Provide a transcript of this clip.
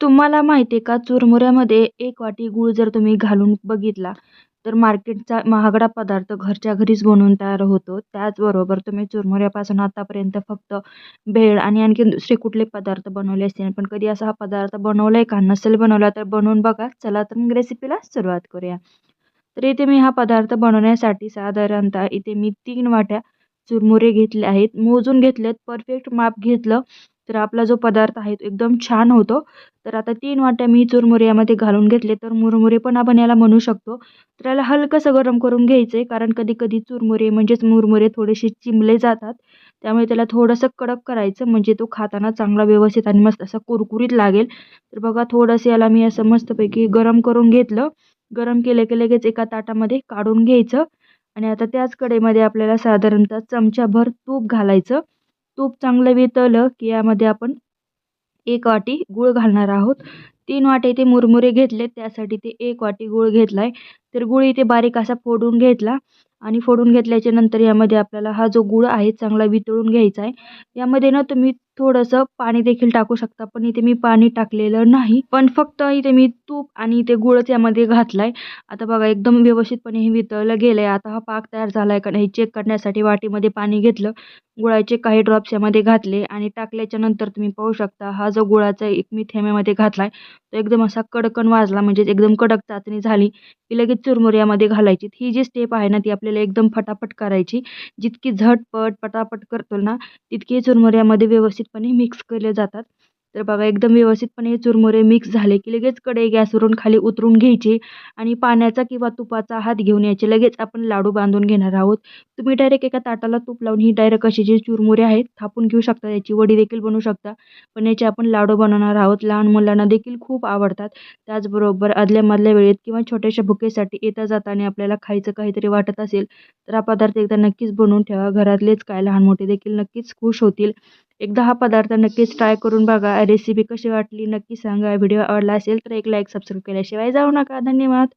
तुम्हाला माहिती आहे का? चुरमुऱ्यामध्ये एक वाटी गूळ जर तुम्ही घालून बघितला तर मार्केटचा महागडा पदार्थ घरच्या घरीच बनवून तयार होतो. त्याचबरोबर तुम्ही चुरमुऱ्यापासून आतापर्यंत फक्त भेळ आणि आणखी दुसरे कुठले पदार्थ बनवले असतील? पण कधी असा हा पदार्थ बनवला आहे का? नसेल बनवला तर बनवून बघा. चला तर मग रेसिपीला सुरुवात करूया. तर इथे मी हा पदार्थ बनवण्यासाठी साधारणतः इथे मी तीन वाट्या चुरमुरे घेतले आहेत. मोजून घेतलेत परफेक्ट माप घेतलं. तर आपला जो पदार्थ आहे तो एकदम छान होतो. तर आता तीन वाट्या मी चुरमुरे यामध्ये घालून घेतले तर मुरमुरे पण आपण याला म्हणू शकतो. तर याला हलकंसं गरम करून घ्यायचं आहे कारण कधी कधी चुरमुरे म्हणजेच मुरमुरे थोडेसे चिमले जातात. त्यामुळे त्याला थोडंसं कडक करायचं म्हणजे तो खाताना चांगला व्यवस्थित आणि मस्त असा कुरकुरीत लागेल. तर बघा थोडंसं याला मी असं मस्तपैकी गरम करून घेतलं. गरम केलं की लगेच एका ताटामध्ये काढून घ्यायचं. आणि आता त्याच कढईमध्ये आपल्याला साधारणतः चमचाभर तूप घालायचं. तूप चांगलं वितळलं की यामध्ये आपण एक वाटी गूळ घालणार आहोत. तीन वाटे इथे मुरमुरे घेतले त्यासाठी ते एक वाटी गूळ घेतला आहे तर गूळ इथे बारीक असा फोडून घेतला आणि फोडून घेतल्याच्या नंतर यामध्ये आपल्याला हा जो गूळ आहे चांगला वितळून घ्यायचा आहे. यामध्ये ना तुम्ही थोडंसं पाणी देखील टाकू शकता पण इथे मी पाणी टाकलेलं नाही. पण फक्त इथे मी तूप आणि इथे गुळच यामध्ये घातला आहे आता बघा एकदम व्यवस्थितपणे हे वितळलं गेलं आहे आता हा पाक तयार झाला आहे का नाही चेक करण्यासाठी वाटीमध्ये पाणी घेतलं. गुळाचे काही ड्रॉप्स यामध्ये घातले आणि टाकल्याच्या नंतर तुम्ही पाहू शकता हा जो गुळाचा एक मी थेंब्यामध्ये घातला आहे तो एकदम असा कडकन वाजला म्हणजेच एकदम कडक चाचणी झाली. की लगेच चुरमुर यामध्ये घालायची. ही जी स्टेप आहे ना ती आपल्याला एकदम फटाफट करायची. जितकी झटपट पटापट करतो ना तितकी चुरमुरे यामध्ये व्यवस्थितपणे मिक्स केले जातात. तर बघा एकदम व्यवस्थितपणे हे चुरमुरे मिक्स झाले की लगेच कडे गॅसवरून खाली उतरून घ्यायचे आणि पाण्याचा किंवा तुपाचा हात घेऊन यायचे. लगेच आपण लाडू बांधून घेणार आहोत. तुम्ही डायरेक्ट एका ताटाला तूप लावून ही डायरेक्ट अशी जे चुरमुरे आहेत थापून घेऊ शकता. याची वडी देखील बनवू शकता. पण याचे आपण लाडू बनवणार आहोत. लहान मुलांना देखील खूप आवडतात. त्याचबरोबर आदल्यामधल्या वेळेत किंवा छोट्याशा भुकेसाठी येता जाताना आपल्याला खायचं काहीतरी वाटत असेल तर हा पदार्थ एकदा नक्कीच बनवून ठेवा. घरातलेच काय लहान मोठे देखील नक्कीच खुश होतील. एकदा हा पदार्थ नक्कीच ट्राय करून बघा. रेसिपी कशी वाटली नक्की सांगा. व्हिडिओ आवडला असेल तर एक लाईक सबस्क्राईब केल्याशिवाय जाऊ नका. धन्यवाद.